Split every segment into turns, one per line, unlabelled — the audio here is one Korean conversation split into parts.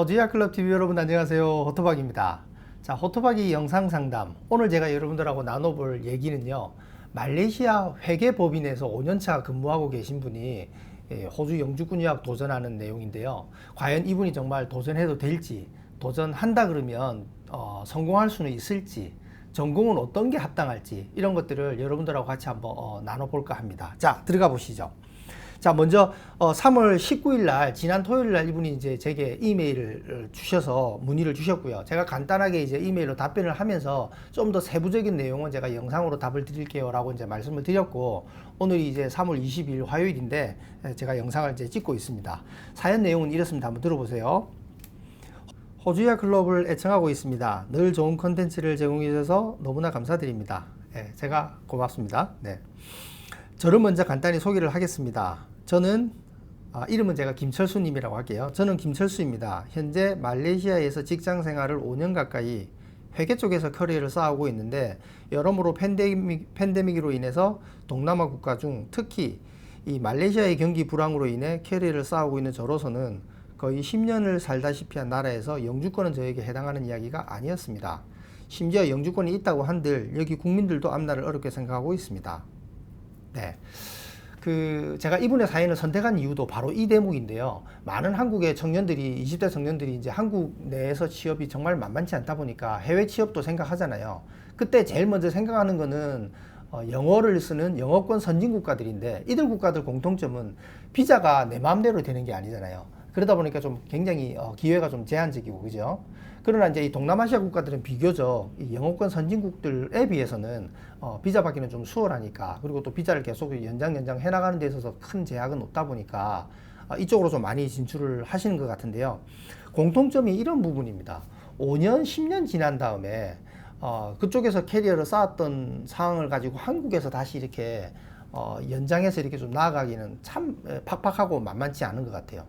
호주야 클럽 TV 여러분 안녕하세요. 호토박입니다. 자, 호토박이 영상 상담. 오늘 제가 여러분들하고 나눠볼 얘기는요. 말레이시아 회계법인에서 5년차 근무하고 계신 분이 예, 호주 영주권 유학 도전하는 내용인데요. 과연 이분이 정말 도전해도 될지, 도전한다 그러면 어, 성공할 수는 있을지, 전공은 어떤 게 합당할지 이런 것들을 여러분들하고 같이 한번 어, 나눠볼까 합니다. 자, 들어가 보시죠. 자, 먼저 어, 3월 19일 날 지난 토요일 날 이분이 이제 제게 이메일을 주셔서 문의를 주셨고요. 제가 간단하게 이제 이메일로 답변을 하면서 좀 더 세부적인 내용은 제가 영상으로 답을 드릴게요라고 이제 말씀을 드렸고 오늘이 이제 3월 22일 화요일인데 에, 제가 영상을 이제 찍고 있습니다. 사연 내용은 이렇습니다. 한번 들어보세요. 호주야 클럽을 애청하고 있습니다. 늘 좋은 컨텐츠를 제공해 주셔서 너무나 감사드립니다. 예, 제가 고맙습니다. 네. 저를 먼저 간단히 소개를 하겠습니다. 저는 아, 이름은 제가 김철수님이라고 할게요. 저는 김철수입니다. 현재 말레이시아에서 직장 생활을 5년 가까이 회계 쪽에서 커리어를 쌓아오고 있는데 여러모로 팬데믹, 팬데믹으로 인해서 동남아 국가 중 특히 이 말레이시아의 경기 불황으로 인해 캐리어를 쌓아오고 있는 저로서는 거의 10년을 살다시피 한 나라에서 영주권은 저에게 해당하는 이야기가 아니었습니다. 심지어 영주권이 있다고 한들 여기 국민들도 앞날을 어렵게 생각하고 있습니다. 네. 그 제가 이분의 사연을 선택한 이유도 바로 이 대목인데요. 많은 한국의 청년들이 20대 청년들이 이제 한국 내에서 취업이 정말 만만치 않다 보니까 해외 취업도 생각하잖아요. 그때 제일 먼저 생각하는 거는 어, 영어를 쓰는 영어권 선진 국가들인데 이들 국가들 공통점은 비자가 내 마음대로 되는 게 아니잖아요. 그러다 보니까 좀 굉장히 어, 기회가 좀 제한적이고 그죠? 그러나 이제 이 동남아시아 국가들은 비교적 이 영어권 선진국들에 비해서는 어, 비자 받기는 좀 수월하니까 그리고 또 비자를 계속 연장 연장 해나가는 데 있어서 큰 제약은 없다 보니까 어, 이쪽으로 좀 많이 진출을 하시는 것 같은데요. 공통점이 이런 부분입니다. 5년, 10년 지난 다음에 어, 그쪽에서 캐리어를 쌓았던 상황을 가지고 한국에서 다시 이렇게 어, 연장해서 이렇게 좀 나아가기는 참 에, 팍팍하고 만만치 않은 것 같아요.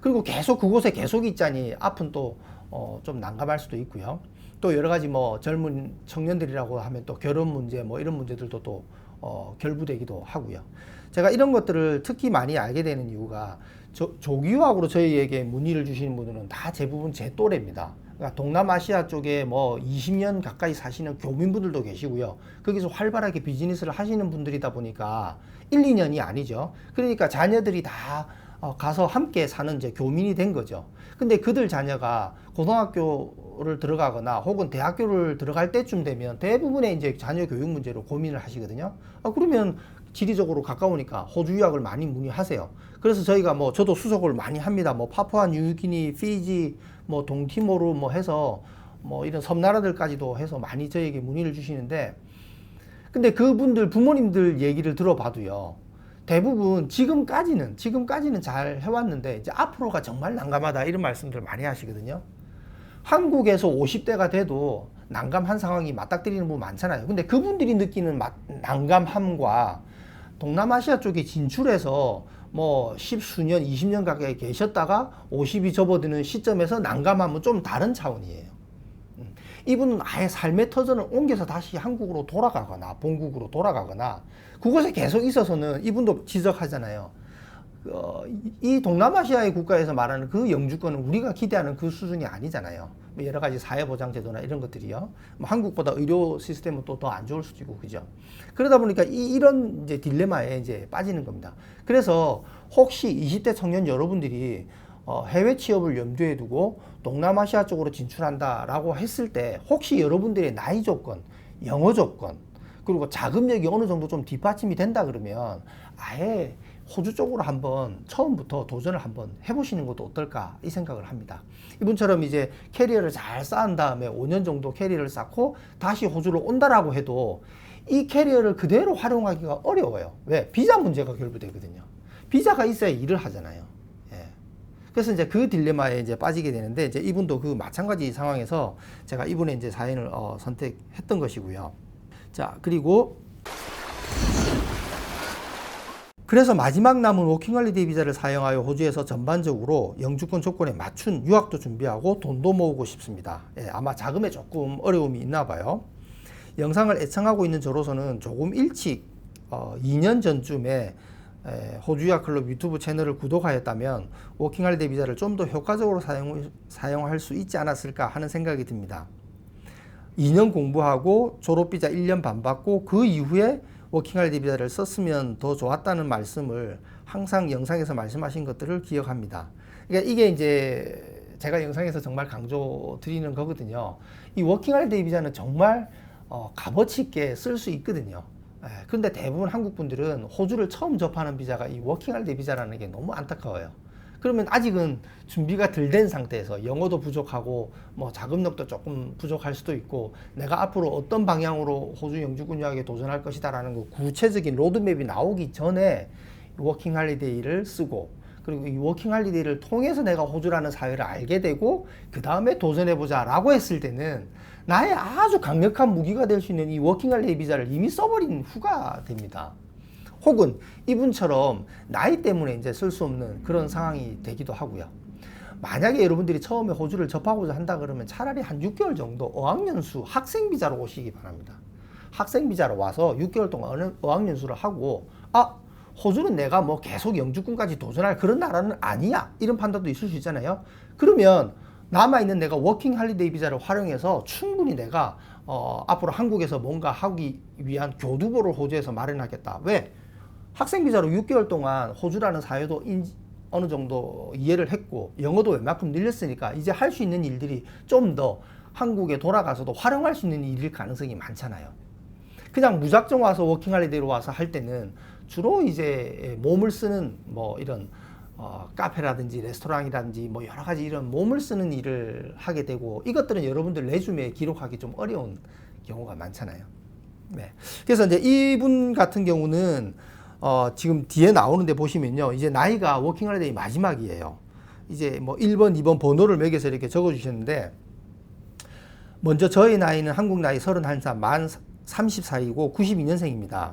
그리고 계속 그곳에 계속 있자니 앞은 또 어, 좀 난감할 수도 있고요. 또 여러 가지 뭐 젊은 청년들이라고 하면 또 결혼 문제 뭐 이런 문제들도 또 어, 결부되기도 하고요. 제가 이런 것들을 특히 많이 알게 되는 이유가 저, 조기유학으로 저희에게 문의를 주시는 분들은 다 대부분 제 또래입니다. 그러니까 동남아시아 쪽에 뭐 20년 가까이 사시는 교민분들도 계시고요. 거기서 활발하게 비즈니스를 하시는 분들이다 보니까 1, 2년이 아니죠. 그러니까 자녀들이 다 어, 가서 함께 사는 이제 교민이 된 거죠. 근데 그들 자녀가 고등학교를 들어가거나 혹은 대학교를 들어갈 때쯤 되면 대부분의 이제 자녀 교육 문제로 고민을 하시거든요. 아, 그러면 지리적으로 가까우니까 호주 유학을 많이 문의하세요. 그래서 저희가 뭐 저도 수속을 많이 합니다. 뭐 파푸아 뉴기니, 피지, 뭐 동티모르 뭐 해서 뭐 이런 섬나라들까지도 해서 많이 저에게 문의를 주시는데 근데 그분들 부모님들 얘기를 들어봐도요. 대부분 지금까지는 지금까지는 잘 해왔는데 이제 앞으로가 정말 난감하다 이런 말씀들 많이 하시거든요. 한국에서 50대가 돼도 난감한 상황이 맞닥뜨리는 분 많잖아요. 근데 그분들이 느끼는 마- 난감함과 동남아시아 쪽에 진출해서 뭐 십수년, 20년 가까이 계셨다가 50이 접어드는 시점에서 난감함은 좀 다른 차원이에요. 음. 이분은 아예 삶의 터전을 옮겨서 다시 한국으로 돌아가거나 본국으로 돌아가거나 그곳에 계속 있어서는 이분도 지적하잖아요. 어, 이- 이 동남아시아의 국가에서 말하는 그 영주권은 우리가 기대하는 그 수준이 아니잖아요. 뭐 여러 가지 사회보장제도나 이런 것들이요. 뭐 한국보다 의료 시스템은 또 더 안 좋을 수도 있고 그죠. 그러다 보니까 이, 이런 이제 딜레마에 이제 빠지는 겁니다. 그래서 혹시 20대 청년 여러분들이 어, 해외 취업을 염두에 두고 동남아시아 쪽으로 진출한다라고 했을 때 혹시 여러분들의 나이 조건, 영어 조건, 그리고 자금력이 어느 정도 좀 뒷받침이 된다 그러면 아예 호주 쪽으로 한번 처음부터 도전을 한번 해보시는 것도 어떨까 이 생각을 합니다. 이분처럼 이제 캐리어를 잘 쌓은 다음에 5년 정도 캐리어를 쌓고 다시 호주로 온다라고 해도 이 캐리어를 그대로 활용하기가 어려워요. 왜? 비자 문제가 결부되거든요. 비자가 있어야 일을 하잖아요. 예. 그래서 이제 그 딜레마에 이제 빠지게 되는데 이제 이분도 그 마찬가지 상황에서 제가 이분의 이제 사연을 어, 선택했던 것이고요. 자, 그리고 그래서 마지막 남은 워킹홀리데이 비자를 사용하여 호주에서 전반적으로 영주권 조건에 맞춘 유학도 준비하고 돈도 모으고 싶습니다. 예, 아마 자금에 조금 어려움이 있나 봐요. 영상을 애청하고 있는 저로서는 조금 일찍 어, 2년 전쯤에 에, 호주야 클럽 유튜브 채널을 구독하였다면 워킹홀리데이 비자를 좀 더 효과적으로 사용, 사용할 수 있지 않았을까 하는 생각이 듭니다. 2년 공부하고 졸업비자 1년 반 받고 그 이후에 워킹홀리데이 비자를 썼으면 더 좋았다는 말씀을 항상 영상에서 말씀하신 것들을 기억합니다. 그러니까 이게 이제 제가 영상에서 정말 강조 드리는 거거든요. 이 워킹홀리데이 비자는 정말 어, 값어치 있게 쓸 수 있거든요. 예, 그런데 대부분 한국 분들은 호주를 처음 접하는 비자가 이 워킹홀리데이 비자라는 게 너무 안타까워요. 그러면 아직은 준비가 덜 된 상태에서 영어도 부족하고 뭐 자금력도 조금 부족할 수도 있고 내가 앞으로 어떤 방향으로 호주 영주권 유학에 도전할 것이다라는 그 구체적인 로드맵이 나오기 전에 워킹 할리데이를 쓰고 그리고 이 워킹 할리데이를 통해서 내가 호주라는 사회를 알게 되고 그 다음에 도전해 보자라고 했을 때는 나의 아주 강력한 무기가 될 수 있는 이 워킹 할리데이 비자를 이미 써버린 후가 됩니다. 혹은 이분처럼 나이 때문에 이제 쓸 수 없는 그런 상황이 되기도 하고요. 만약에 여러분들이 처음에 호주를 접하고자 한다 그러면 차라리 한 6개월 정도 어학연수 학생 비자로 오시기 바랍니다. 학생 비자로 와서 6개월 동안 어학연수를 하고 아 호주는 내가 뭐 계속 영주권까지 도전할 그런 나라는 아니야 이런 판단도 있을 수 있잖아요. 그러면 남아 있는 내가 워킹 할리데이 비자를 활용해서 충분히 내가 어, 앞으로 한국에서 뭔가 하기 위한 교두보를 호주에서 마련하겠다. 왜? 학생 비자로 6개월 동안 호주라는 사회도 인, 어느 정도 이해를 했고 영어도 웬만큼 늘렸으니까 이제 할 수 있는 일들이 좀 더 한국에 돌아가서도 활용할 수 있는 일일 가능성이 많잖아요. 그냥 무작정 와서 워킹 할리데이로 와서 할 때는 주로 이제 몸을 쓰는 뭐 이런 어, 카페라든지 레스토랑이라든지 뭐 여러 가지 이런 몸을 쓰는 일을 하게 되고 이것들은 여러분들 레주메에 기록하기 좀 어려운 경우가 많잖아요. 네. 그래서 이제 이분 같은 경우는 어, 지금 뒤에 나오는데 보시면요. 이제 나이가 워킹 할리데이 마지막이에요. 이제 뭐 1번, 2번 번호를 매겨서 이렇게 적어 주셨는데 먼저 저희 나이는 한국 나이 31살, 만 34이고 92년생입니다.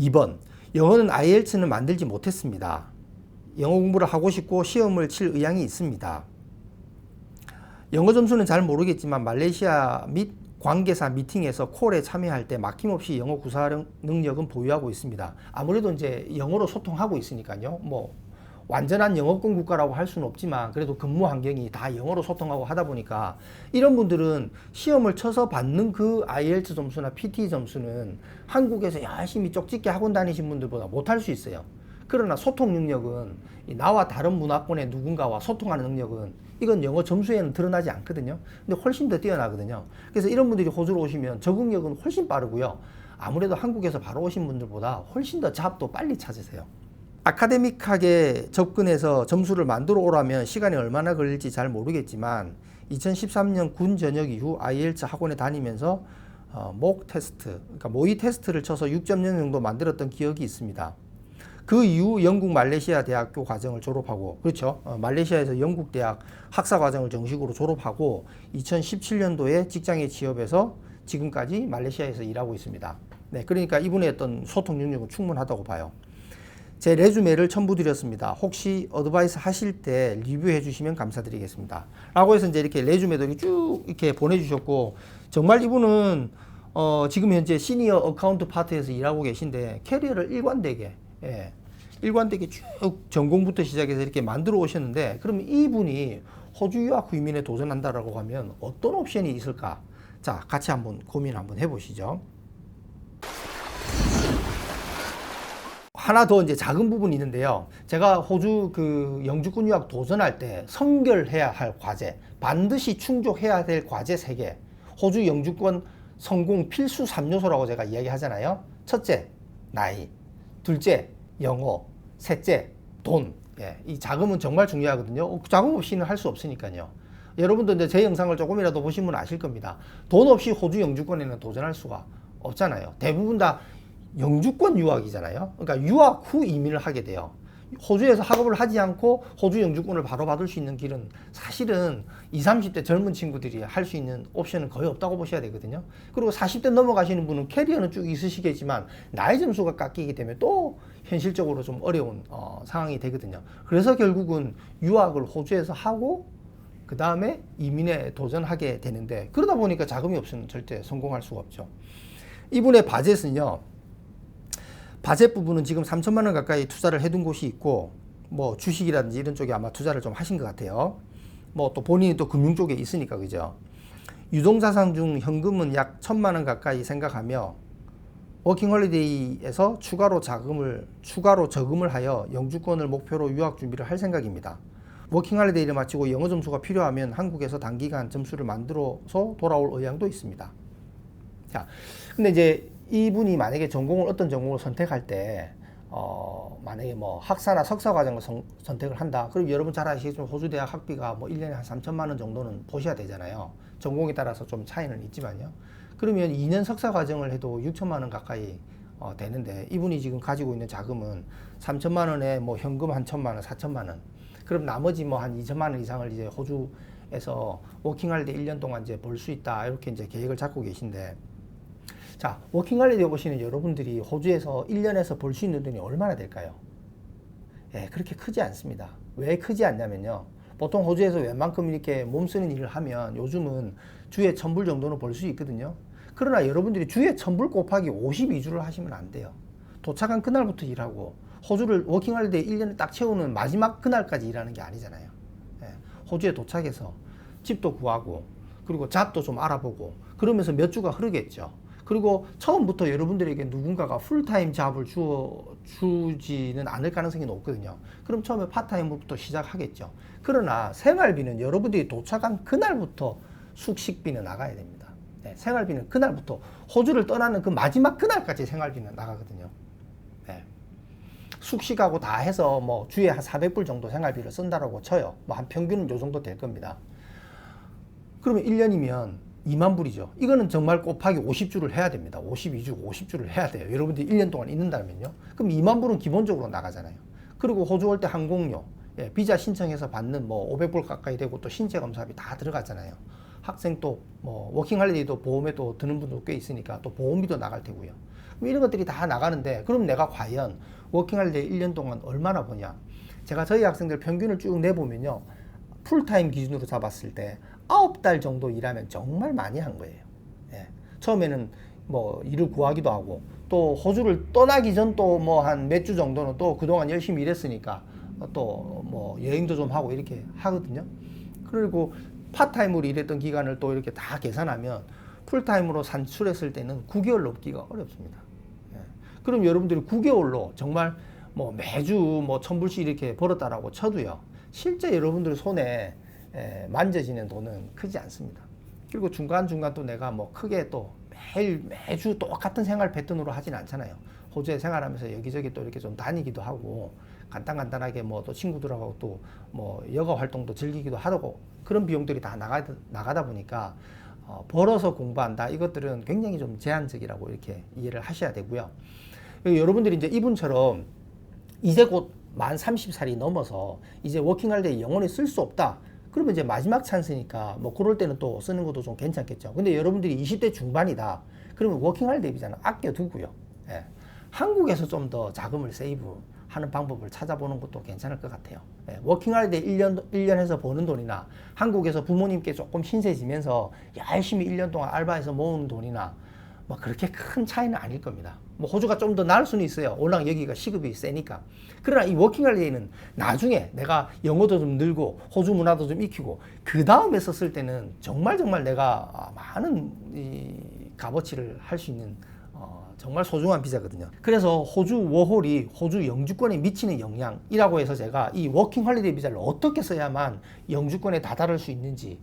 2번. 영어는 IELTS는 만들지 못했습니다. 영어 공부를 하고 싶고 시험을 칠 의향이 있습니다. 영어 점수는 잘 모르겠지만 말레이시아 및 관계사 미팅에서 콜에 참여할 때 막힘없이 영어 구사 능력은 보유하고 있습니다. 아무래도 이제 영어로 소통하고 있으니까요. 뭐 완전한 영어권 국가라고 할 수는 없지만 그래도 근무 환경이 다 영어로 소통하고 하다 보니까 이런 분들은 시험을 쳐서 받는 그 IELTS 점수나 PT 점수는 한국에서 열심히 쪽집게 학원 다니신 분들보다 못할 수 있어요. 그러나 소통 능력은 나와 다른 문화권의 누군가와 소통하는 능력은 이건 영어 점수에는 드러나지 않거든요. 근데 훨씬 더 뛰어나거든요. 그래서 이런 분들이 호주로 오시면 적응력은 훨씬 빠르고요. 아무래도 한국에서 바로 오신 분들보다 훨씬 더 잡도 빨리 찾으세요. 아카데믹하게 접근해서 점수를 만들어 오라면 시간이 얼마나 걸릴지 잘 모르겠지만 2013년 군 전역 이후 IELTS 학원에 다니면서 어, 목 테스트, 그러니까 모의 테스트를 쳐서 6.0 정도 만들었던 기억이 있습니다. 그 이후 영국 말레이시아 대학교 과정을 졸업하고 그렇죠. 어, 말레이시아에서 영국 대학 학사 과정을 정식으로 졸업하고 2017년도에 직장에 취업해서 지금까지 말레이시아에서 일하고 있습니다. 네, 그러니까 이분의 어떤 소통 능력은 충분하다고 봐요. 제 레주메를 첨부드렸습니다. 혹시 어드바이스 하실 때 리뷰해 주시면 감사드리겠습니다. 라고 해서 이제 이렇게 레주메도 쭉 이렇게 보내주셨고, 정말 이분은 어, 지금 현재 시니어 어카운트 파트에서 일하고 계신데 캐리어를 일관되게 예, 일관되게 쭉 전공부터 시작해서 이렇게 만들어 오셨는데 그러면 이분이 호주 유학 위민에 도전한다라고 하면 어떤 옵션이 있을까? 자, 같이 한번 고민 한번 해보시죠. 하나 더 이제 작은 부분이 있는데요. 제가 호주 그 영주권 유학 도전할 때 성결해야 할 과제, 반드시 충족해야 될 과제 세 개. 호주 영주권 성공 필수 3요소라고 제가 이야기하잖아요. 첫째, 나이. 둘째, 영어. 셋째, 돈. 예, 이 자금은 정말 중요하거든요. 어, 자금 없이는 할 수 없으니까요. 여러분도 이제 제 영상을 조금이라도 보시면 아실 겁니다. 돈 없이 호주 영주권에는 도전할 수가 없잖아요. 대부분 다 영주권 유학이잖아요. 그러니까 유학 후 이민을 하게 돼요. 호주에서 학업을 하지 않고 호주 영주권을 바로 받을 수 있는 길은 사실은 20, 30대 젊은 친구들이 할 수 있는 옵션은 거의 없다고 보셔야 되거든요. 그리고 40대 넘어가시는 분은 캐리어는 쭉 있으시겠지만 나이 점수가 깎이기 때문에 또 현실적으로 좀 어려운 어, 상황이 되거든요. 그래서 결국은 유학을 호주에서 하고 그 다음에 이민에 도전하게 되는데 그러다 보니까 자금이 없으면 절대 성공할 수가 없죠. 이분의 바젯은요. 바젯 부분은 지금 3천만 원 가까이 투자를 해둔 곳이 있고 뭐 주식이라든지 이런 쪽에 아마 투자를 좀 하신 것 같아요. 뭐 또 본인이 또 금융 쪽에 있으니까 그죠. 유동자산 중 현금은 약 천만 원 가까이 생각하며 워킹홀리데이에서 추가로 자금을 추가로 저금을 하여 영주권을 목표로 유학 준비를 할 생각입니다. 워킹홀리데이를 마치고 영어 점수가 필요하면 한국에서 단기간 점수를 만들어서 돌아올 의향도 있습니다. 자, 근데 이제 이분이 만약에 전공을 어떤 전공을 선택할 때 어, 만약에 뭐 학사나 석사 과정을 선, 선택을 한다. 그럼 여러분 잘 아시겠지만 호주 대학 학비가 뭐 1년에 한 3천만 원 정도는 보셔야 되잖아요. 전공에 따라서 좀 차이는 있지만요. 그러면 2년 석사 과정을 해도 6천만 원 가까이 어, 되는데 이분이 지금 가지고 있는 자금은 3천만 원에 뭐 현금 한 천만 원, 4천만 원. 그럼 나머지 뭐 한 2천만 원 이상을 이제 호주에서 워킹할 때 1년 동안 이제 벌 수 있다. 이렇게 이제 계획을 잡고 계신데 자, 워킹홀리데이 오시는 여러분들이 호주에서 1년에서 벌 수 있는 돈이 얼마나 될까요? 예, 그렇게 크지 않습니다. 왜 크지 않냐면요. 보통 호주에서 웬만큼 이렇게 몸 쓰는 일을 하면 요즘은 주에 1000불 정도는 벌 수 있거든요. 그러나 여러분들이 주에 1000불 곱하기 52주를 하시면 안 돼요. 도착한 그날부터 일하고 호주를 워킹홀리데이 1년을 딱 채우는 마지막 그날까지 일하는 게 아니잖아요. 예, 호주에 도착해서 집도 구하고 그리고 잡도 좀 알아보고 그러면서 몇 주가 흐르겠죠. 그리고 처음부터 여러분들에게 누군가가 풀타임 잡을 주어 주지는 않을 가능성이 높거든요. 그럼 처음에 파타임부터 시작하겠죠. 그러나 생활비는 여러분들이 도착한 그날부터 숙식비는 나가야 됩니다. 네, 생활비는 그날부터 호주를 떠나는 그 마지막 그날까지 생활비는 나가거든요. 네. 숙식하고 다 해서 뭐 주에 한 400불 정도 생활비를 쓴다라고 쳐요. 뭐 한 평균은 요 정도 될 겁니다. 그러면 1년이면 2만 불이죠. 이거는 정말 곱하기 50주를 해야 됩니다. 52주, 50주를 해야 돼요. 여러분들이 1년 동안 있는다면요. 그럼 2만 불은 기본적으로 나가잖아요. 그리고 호주 올 때 항공료, 예, 비자 신청해서 받는 뭐 500불 가까이 되고 또 신체 검사비 다 들어가잖아요. 학생 또 뭐 워킹 할리데이도 보험에 또 드는 분도 꽤 있으니까 또 보험비도 나갈 테고요. 이런 것들이 다 나가는데 그럼 내가 과연 워킹 할리데이 1년 동안 얼마나 버냐? 제가 저희 학생들 평균을 쭉 내보면요. 풀타임 기준으로 잡았을 때 아홉 달 정도 일하면 정말 많이 한 거예요. 예. 처음에는 뭐 일을 구하기도 하고 또 호주를 떠나기 전 또 뭐 한 몇 주 정도는 또 그동안 열심히 일했으니까 또 뭐 여행도 좀 하고 이렇게 하거든요. 그리고 파타임으로 일했던 기간을 또 이렇게 다 계산하면 풀타임으로 산출했을 때는 9개월 넘기가 어렵습니다. 예. 그럼 여러분들이 9개월로 정말 뭐 매주 뭐 천불씩 이렇게 벌었다라고 쳐도요. 실제 여러분들 손에 에, 만져지는 돈은 크지 않습니다. 그리고 중간중간 또 내가 뭐 크게 또 매일 매주 똑같은 생활 패턴으로 하진 않잖아요. 호주에 생활하면서 여기저기 또 이렇게 좀 다니기도 하고 간단간단하게 뭐 또 친구들하고 또 뭐 여가 활동도 즐기기도 하고 그런 비용들이 다 나가, 나가다 보니까 어, 벌어서 공부한다 이것들은 굉장히 좀 제한적이라고 이렇게 이해를 하셔야 되고요. 여러분들이 이제 이분처럼 이제 곧 만 30살이 넘어서 이제 워킹할 때 영원히 쓸 수 없다. 그러면 이제 마지막 찬스니까 뭐 그럴 때는 또 쓰는 것도 좀 괜찮겠죠. 근데 여러분들이 20대 중반이다. 그러면 워킹할 대비잖아. 아껴두고요. 예. 한국에서 좀 더 자금을 세이브 하는 방법을 찾아보는 것도 괜찮을 것 같아요. 예. 워킹할 때 1년, 1년에서 버는 돈이나 한국에서 부모님께 조금 신세 지면서 열심히 1년 동안 알바해서 모으는 돈이나 뭐 그렇게 큰 차이는 아닐 겁니다. 뭐 호주가 좀 더 나을 수는 있어요. 워낙 여기가 시급이 세니까. 그러나 이 워킹홀리데이는 나중에 내가 영어도 좀 늘고 호주 문화도 좀 익히고 그 다음에 썼을 때는 정말 정말 내가 많은 이 값어치를 할 수 있는 어, 정말 소중한 비자거든요. 그래서 호주 워홀이 호주 영주권에 미치는 영향이라고 해서 제가 이 워킹 홀리데이 비자를 어떻게 써야만 영주권에 다다를 수 있는지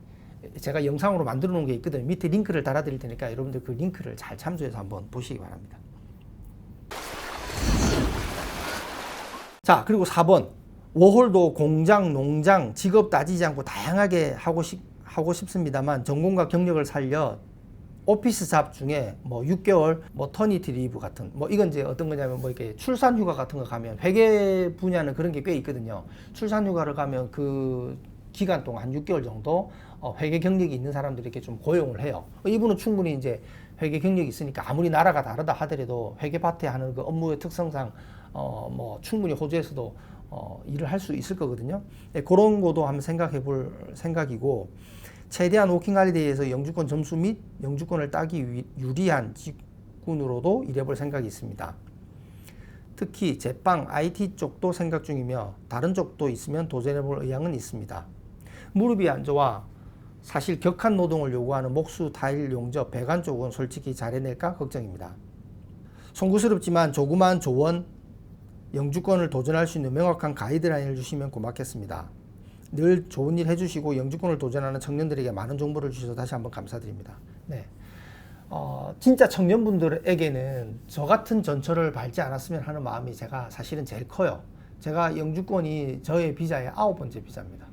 제가 영상으로 만들어 놓은 게 있거든요. 밑에 링크를 달아 드릴 테니까 여러분들 그 링크를 잘 참조해서 한번 보시기 바랍니다. 자, 그리고 4번. 워홀도 공장, 농장, 직업 따지지 않고 다양하게 하고 싶, 하고 싶습니다만 전공과 경력을 살려 오피스 잡 중에 뭐 6개월 뭐 터니티 리브 같은 뭐 이건 이제 어떤 거냐면 뭐 이렇게 출산 휴가 같은 거 가면 회계 분야는 그런 게 꽤 있거든요. 출산 휴가를 가면 그 기간 동안 한 6개월 정도 어, 회계 경력이 있는 사람들이 이렇게 좀 고용을 해요. 이분은 충분히 이제 회계 경력이 있으니까 아무리 나라가 다르다 하더라도 회계 파트에 하는 그 업무의 특성상 어, 뭐 충분히 호주에서도 어, 일을 할 수 있을 거거든요. 네, 그런 것도 한번 생각해 볼 생각이고 최대한 워킹 할리데이에서 영주권 점수 및 영주권을 따기 위, 유리한 직군으로도 일해볼 생각이 있습니다. 특히 제빵, IT 쪽도 생각 중이며 다른 쪽도 있으면 도전해볼 의향은 있습니다. 무릎이 안 좋아 사실 격한 노동을 요구하는 목수, 타일, 용접, 배관 쪽은 솔직히 잘해낼까 걱정입니다. 송구스럽지만 조그마한 조언, 영주권을 도전할 수 있는 명확한 가이드라인을 주시면 고맙겠습니다. 늘 좋은 일 해주시고 영주권을 도전하는 청년들에게 많은 정보를 주셔서 다시 한번 감사드립니다. 네. 어, 진짜 청년분들에게는 저 같은 전철을 밟지 않았으면 하는 마음이 제가 사실은 제일 커요. 제가 영주권이 저의 비자의 아홉 번째 비자입니다.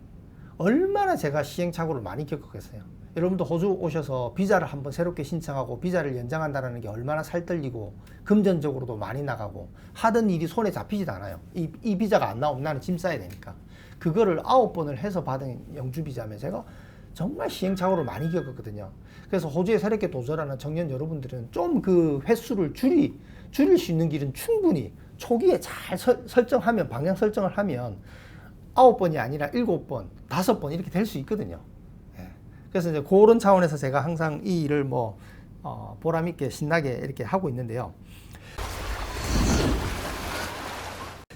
얼마나 제가 시행착오를 많이 겪었겠어요. 여러분도 호주 오셔서 비자를 한번 새롭게 신청하고 비자를 연장한다는 게 얼마나 살떨리고 금전적으로도 많이 나가고 하던 일이 손에 잡히지도 않아요. 이, 이 비자가 안 나오면 나는 짐 싸야 되니까. 그거를 아홉 번을 해서 받은 영주 비자면 제가 정말 시행착오를 많이 겪었거든요. 그래서 호주에 새롭게 도전하는 청년 여러분들은 좀 그 횟수를 줄이 줄일 수 있는 길은 충분히 초기에 잘 설, 설정하면 방향 설정을 하면 아홉 번이 아니라 일곱 번, 다섯 번 이렇게 될 수 있거든요. 예. 그래서 이제 그런 차원에서 제가 항상 이 일을 뭐 어, 보람 있게 신나게 이렇게 하고 있는데요.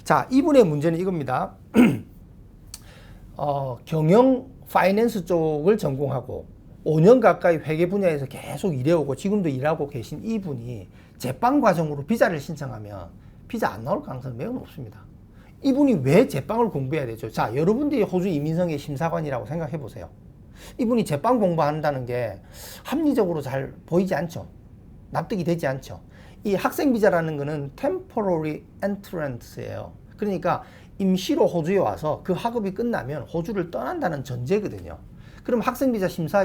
자, 이분의 문제는 이겁니다. 어, 경영 파이낸스 쪽을 전공하고 5년 가까이 회계 분야에서 계속 일해오고 지금도 일하고 계신 이분이 제빵 과정으로 비자를 신청하면 비자 안 나올 가능성이 매우 높습니다. 이분이 왜 제빵을 공부해야 되죠? 자, 여러분들이 호주 이민성의 심사관이라고 생각해 보세요. 이분이 제빵 공부한다는 게 합리적으로 잘 보이지 않죠. 납득이 되지 않죠. 이 학생 비자라는 거는 temporary entrance예요. 그러니까 임시로 호주에 와서 그 학업이 끝나면 호주를 떠난다는 전제거든요. 그럼 학생 비자 심사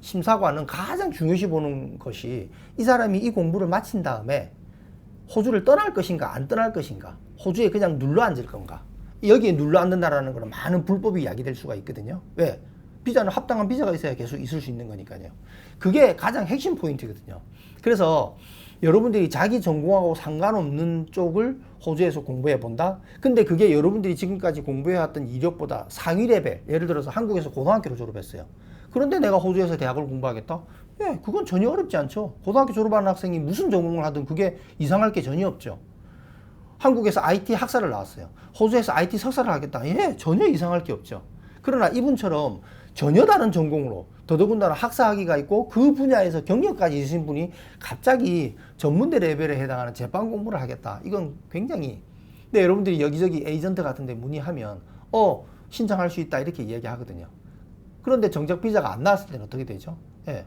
심사관은 가장 중요시 보는 것이 이 사람이 이 공부를 마친 다음에 호주를 떠날 것인가 안 떠날 것인가 호주에 그냥 눌러 앉을 건가? 여기에 눌러 앉는다라는 것은 많은 불법이 야기될 수가 있거든요. 왜? 비자는 합당한 비자가 있어야 계속 있을 수 있는 거니까요. 그게 가장 핵심 포인트거든요. 그래서 여러분들이 자기 전공하고 상관없는 쪽을 호주에서 공부해 본다? 근데 그게 여러분들이 지금까지 공부해 왔던 이력보다 상위 레벨 예를 들어서 한국에서 고등학교를 졸업했어요. 그런데 내가 호주에서 대학을 공부하겠다? 예, 그건 전혀 어렵지 않죠. 고등학교 졸업하는 학생이 무슨 전공을 하든 그게 이상할 게 전혀 없죠. 한국에서 IT 학사를 나왔어요. 호주에서 IT 석사를 하겠다. 예, 전혀 이상할 게 없죠. 그러나 이분처럼 전혀 다른 전공으로 더더군다나 학사학위가 있고 그 분야에서 경력까지 있으신 분이 갑자기 전문대 레벨에 해당하는 제빵 공부를 하겠다. 이건 굉장히 근데 여러분들이 여기저기 에이전트 같은 데 문의하면 어 신청할 수 있다 이렇게 이야기하거든요. 그런데 정작 비자가 안 나왔을 때는 어떻게 되죠? 예.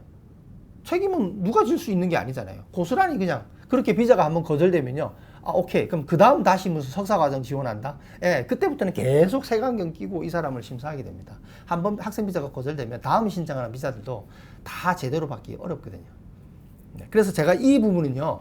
책임은 누가 질 수 있는 게 아니잖아요. 고스란히 그냥 그렇게 비자가 한번 거절되면요. 아, 오케이. 그럼 그 다음 다시 무슨 석사과정 지원한다? 예, 그때부터는 계속 색안경 끼고 이 사람을 심사하게 됩니다. 한 번 학생 비자가 거절되면 다음 신청하는 비자들도 다 제대로 받기 어렵거든요. 네, 그래서 제가 이 부분은요,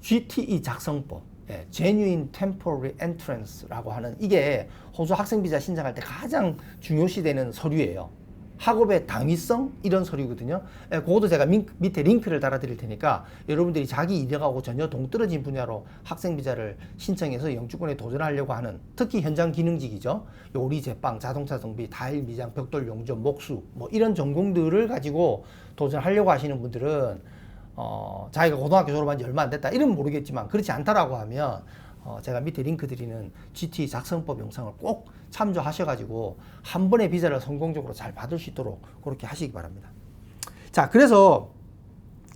GTE 작성법, 예, Genuine Temporary Entrance라고 하는 이게 호주 학생 비자 신청할 때 가장 중요시되는 서류예요. 학업의 당위성 이런 서류거든요. 예, 그것도 제가 민, 밑에 링크를 달아드릴 테니까 여러분들이 자기 이력하고 전혀 동떨어진 분야로 학생 비자를 신청해서 영주권에 도전하려고 하는 특히 현장 기능직이죠. 요리, 제빵, 자동차 정비, 타일 미장, 벽돌 용접, 목수 뭐 이런 전공들을 가지고 도전하려고 하시는 분들은 어, 자기가 고등학교 졸업한 지 얼마 안 됐다 이런 모르겠지만 그렇지 않다라고 하면 어, 제가 밑에 링크 드리는 GT 작성법 영상을 꼭 참조하셔가지고 한 번의 비자를 성공적으로 잘 받을 수 있도록 그렇게 하시기 바랍니다. 자, 그래서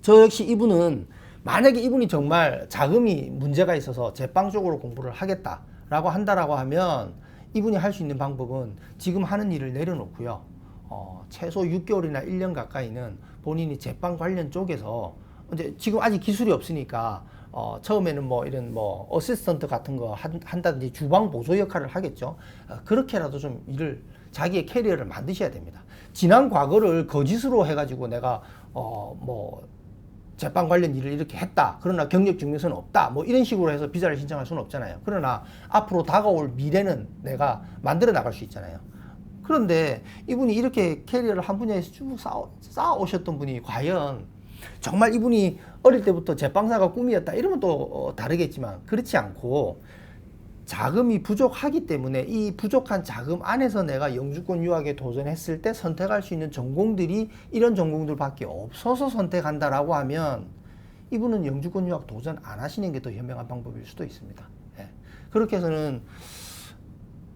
저 역시 이분은 만약에 이분이 정말 자금이 문제가 있어서 제빵 쪽으로 공부를 하겠다라고 한다라고 하면 이분이 할 수 있는 방법은 지금 하는 일을 내려놓고요. 어, 최소 6개월이나 1년 가까이는 본인이 제빵 관련 쪽에서 이제 지금 아직 기술이 없으니까 어, 처음에는 뭐 이런 뭐 어시스턴트 같은 거 한, 한다든지 주방 보조 역할을 하겠죠. 어, 그렇게라도 좀 일을 자기의 캐리어를 만드셔야 됩니다. 지난 과거를 거짓으로 해가지고 내가 어 뭐 재판 관련 일을 이렇게 했다. 그러나 경력 증명서는 없다. 뭐 이런 식으로 해서 비자를 신청할 수는 없잖아요. 그러나 앞으로 다가올 미래는 내가 만들어 나갈 수 있잖아요. 그런데 이분이 이렇게 캐리어를 한 분야에서 쭉 쌓아, 쌓아 오셨던 분이 과연 정말 이분이 어릴 때부터 제빵사가 꿈이었다 이러면 또 어, 다르겠지만 그렇지 않고 자금이 부족하기 때문에 이 부족한 자금 안에서 내가 영주권 유학에 도전했을 때 선택할 수 있는 전공들이 이런 전공들밖에 없어서 선택한다라고 하면 이분은 영주권 유학 도전 안 하시는 게 더 현명한 방법일 수도 있습니다. 예. 그렇게 해서는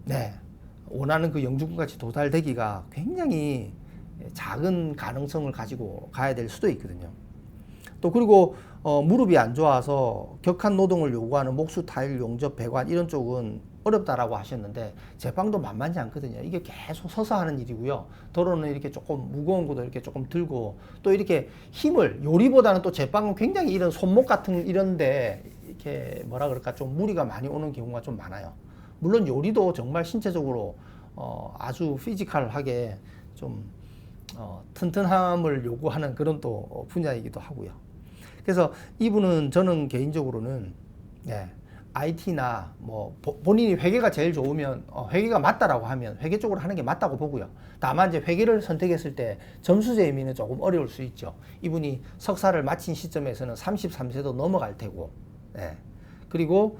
네 원하는 그 영주권까지 도달되기가 굉장히 작은 가능성을 가지고 가야 될 수도 있거든요. 또 그리고 어, 무릎이 안 좋아서 격한 노동을 요구하는 목수, 타일, 용접, 배관 이런 쪽은 어렵다라고 하셨는데 제빵도 만만치 않거든요. 이게 계속 서서 하는 일이고요. 도로는 이렇게 조금 무거운 것도 이렇게 조금 들고 또 이렇게 힘을 요리보다는 또 제빵은 굉장히 이런 손목 같은 이런데 이렇게 뭐라 그럴까 좀 무리가 많이 오는 경우가 좀 많아요. 물론 요리도 정말 신체적으로 어, 아주 피지컬하게 좀 어, 튼튼함을 요구하는 그런 또 분야이기도 하고요. 그래서 이분은 저는 개인적으로는 예, IT나 뭐 보- 본인이 회계가 제일 좋으면 어, 회계가 맞다라고 하면 회계 쪽으로 하는 게 맞다고 보고요. 다만 이제 회계를 선택했을 때 점수 재미는 조금 어려울 수 있죠. 이분이 석사를 마친 시점에서는 33세도 넘어갈 테고, 예. 그리고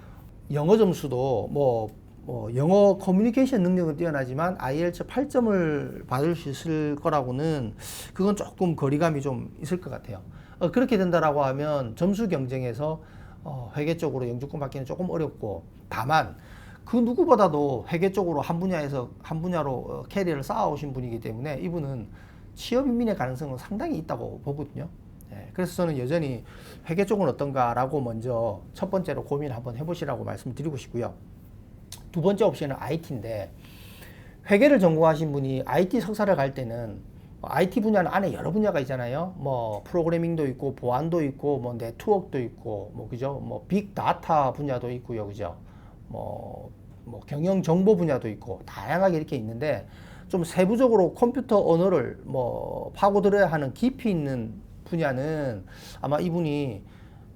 영어 점수도 뭐, 뭐 영어 커뮤니케이션 능력은 뛰어나지만 IELTS 8점을 받을 수 있을 거라고는 그건 조금 거리감이 좀 있을 것 같아요. 어, 그렇게 된다라고 하면 점수 경쟁에서 어, 회계 쪽으로 영주권 받기는 조금 어렵고 다만 그 누구보다도 회계 쪽으로 한 분야에서 한 분야로 어, 캐리어를 쌓아오신 분이기 때문에 이분은 취업 인민의 가능성은 상당히 있다고 보거든요. 예, 그래서 저는 여전히 회계 쪽은 어떤가라고 먼저 첫 번째로 고민 한번 해보시라고 말씀드리고 싶고요. 두 번째 옵션은 IT인데 회계를 전공하신 분이 IT 석사를 갈 때는 IT 분야는 안에 여러 분야가 있잖아요. 뭐 프로그래밍도 있고 보안도 있고 뭐 네트워크도 있고 뭐 그죠? 뭐 빅다타 분야도 있고요. 그죠? 뭐, 뭐 경영 정보 분야도 있고 다양하게 이렇게 있는데 좀 세부적으로 컴퓨터 언어를 뭐 파고들어야 하는 깊이 있는 분야는 아마 이분이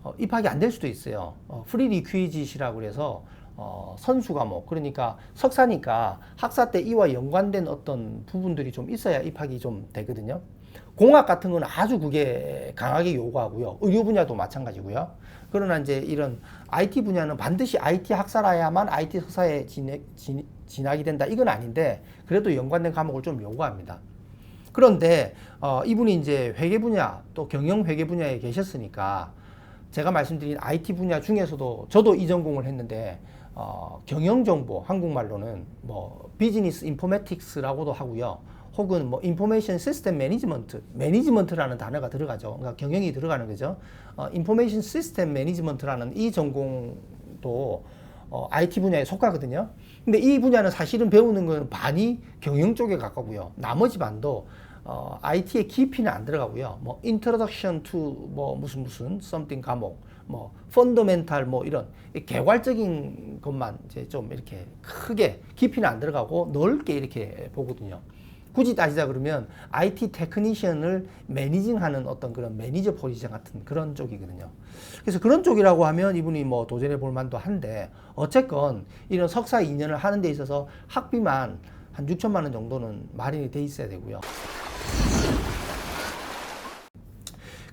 어, 입학이 안 될 수도 있어요. 어, 프리 리퀴짓이라고 그래서 어, 선수 과목 그러니까 석사니까 학사 때 이와 연관된 어떤 부분들이 좀 있어야 입학이 좀 되거든요. 공학 같은 건 아주 그게 강하게 요구하고요. 의료 분야도 마찬가지고요. 그러나 이제 이런 IT 분야는 반드시 IT 학사라야만 IT 석사에 진학, 진, 진학이 된다. 이건 아닌데 그래도 연관된 과목을 좀 요구합니다. 그런데 어, 이분이 이제 회계 분야 또 경영 회계 분야에 계셨으니까 제가 말씀드린 IT 분야 중에서도 저도 이 전공을 했는데 어, 경영 정보 한국말로는 뭐 비즈니스 인포메틱스라고도 하고요. 혹은 뭐 인포메이션 시스템 매니지먼트, 매니지먼트라는 단어가 들어가죠. 그러니까 경영이 들어가는 거죠. 어, 인포메이션 시스템 매니지먼트라는 이 전공도 어, IT 분야에 속하거든요. 근데 이 분야는 사실은 배우는 건 반이 경영 쪽에 가까고요. 나머지 반도 어, IT의 깊이는 안 들어가고요. 뭐 introduction to 뭐 무슨 무슨 something 과목, 뭐 fundamental 뭐 이런 이 개괄적인 것만 이제 좀 이렇게 크게 깊이는 안 들어가고 넓게 이렇게 보거든요. 굳이 따지자 그러면 IT 테크니션을 매니징하는 어떤 그런 매니저 포지션 같은 그런 쪽이거든요. 그래서 그런 쪽이라고 하면 이분이 뭐 도전해 볼 만도 한데 어쨌건 이런 석사 2년을 하는 데 있어서 학비만 한 6천만 원 정도는 마련이 돼 있어야 되고요.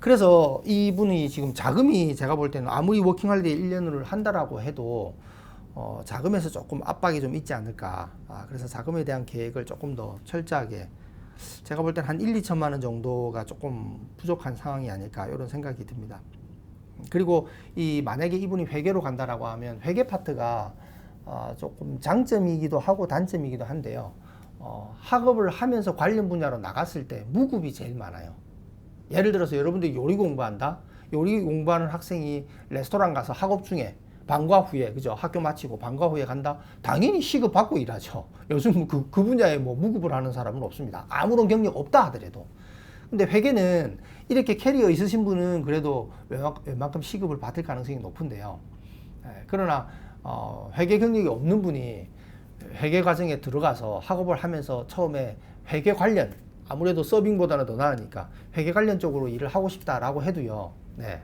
그래서 이분이 지금 자금이 제가 볼 때는 아무리 워킹홀리데이 1년을 한다라고 해도 어, 자금에서 조금 압박이 좀 있지 않을까. 아, 그래서 자금에 대한 계획을 조금 더 철저하게 제가 볼 때는 한 1, 2천만 원 정도가 조금 부족한 상황이 아닐까 이런 생각이 듭니다. 그리고 이 만약에 이분이 회계로 간다라고 하면 회계 파트가 어, 조금 장점이기도 하고 단점이기도 한데요. 어, 학업을 하면서 관련 분야로 나갔을 때 무급이 제일 많아요. 예를 들어서 여러분들이 요리 공부한다. 요리 공부하는 학생이 레스토랑 가서 학업 중에 방과 후에 그죠? 학교 마치고 방과 후에 간다? 당연히 시급 받고 일하죠. 요즘 그, 그 분야에 뭐 무급을 하는 사람은 없습니다. 아무런 경력 없다 하더라도. 근데 회계는 이렇게 캐리어 있으신 분은 그래도 웬만- 웬만큼 시급을 받을 가능성이 높은데요. 예, 그러나 어, 회계 경력이 없는 분이 회계 과정에 들어가서 학업을 하면서 처음에 회계 관련 아무래도 서빙보다는 더 나으니까 회계 관련 쪽으로 일을 하고 싶다라고 해도요 네,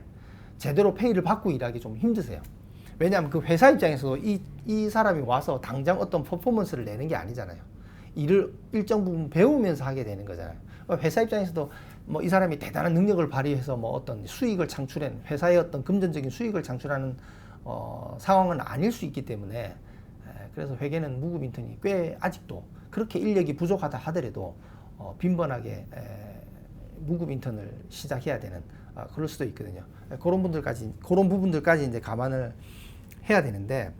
제대로 페이를 받고 일하기 좀 힘드세요 왜냐하면 그 회사 입장에서도 이, 이 사람이 와서 당장 어떤 퍼포먼스를 내는 게 아니잖아요. 일을 일정 부분 배우면서 하게 되는 거잖아요. 그러니까 회사 입장에서도 뭐 이 사람이 대단한 능력을 발휘해서 뭐 어떤 수익을 창출한 회사의 어떤 금전적인 수익을 창출하는 어, 상황은 아닐 수 있기 때문에 에, 그래서 회계는 무급 인턴이 꽤 아직도 그렇게 인력이 부족하다 하더라도 어, 빈번하게 에, 무급 인턴을 시작해야 되는 아, 그럴 수도 있거든요. 그런 분들까지 그런 부분들까지 이제 감안을 해야 되는데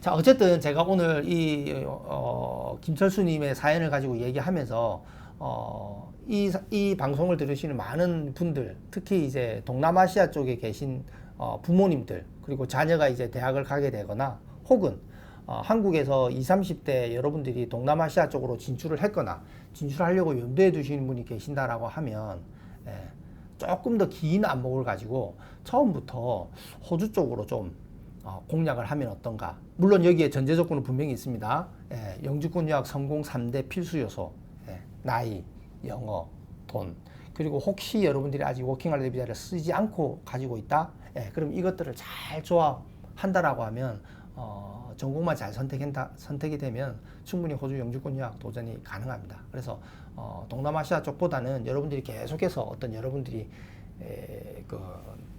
자, 어쨌든 제가 오늘 이 어, 김철수님의 사연을 가지고 얘기하면서 어, 이, 사- 이 방송을 들으시는 많은 분들, 특히 이제 동남아시아 쪽에 계신 어, 부모님들, 그리고 자녀가 이제 대학을 가게 되거나 혹은 어, 한국에서 20, 30대 여러분들이 동남아시아 쪽으로 진출을 했거나 진출하려고 염두에 두시는 분이 계신다라고 하면 예, 조금 더 긴 안목을 가지고 처음부터 호주 쪽으로 좀 어, 공략을 하면 어떤가. 물론 여기에 전제 조건은 분명히 있습니다. 예, 영주권 유학 성공 3대 필수 요소. 예, 나이, 영어, 돈. 그리고 혹시 여러분들이 아직 워킹 할리 비자를 쓰지 않고 가지고 있다? 예, 그럼 이것들을 잘 조합한다라고 하면 어, 전공만 잘 선택한다, 선택이 되면 충분히 호주 영주권 유학 도전이 가능합니다. 그래서 어, 동남아시아 쪽보다는 여러분들이 계속해서 어떤 여러분들이 에, 그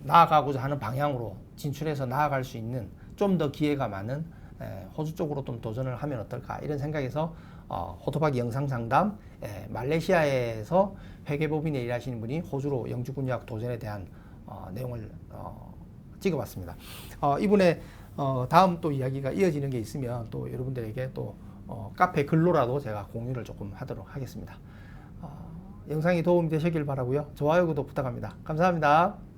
나아가고자 하는 방향으로 진출해서 나아갈 수 있는 좀 더 기회가 많은 에, 호주 쪽으로 좀 도전을 하면 어떨까 이런 생각에서 어, 호토바기 영상 상담 에, 말레이시아에서 회계법인에 일하시는 분이 호주로 영주권 유학 도전에 대한 어, 내용을 어, 찍어봤습니다. 어, 이분의 어, 다음 또 이야기가 이어지는 게 있으면 또 여러분들에게 또 어, 카페 글로라도 제가 공유를 조금 하도록 하겠습니다. 어, 영상이 도움이 되시길 바라고요. 좋아요, 구독 부탁합니다. 감사합니다.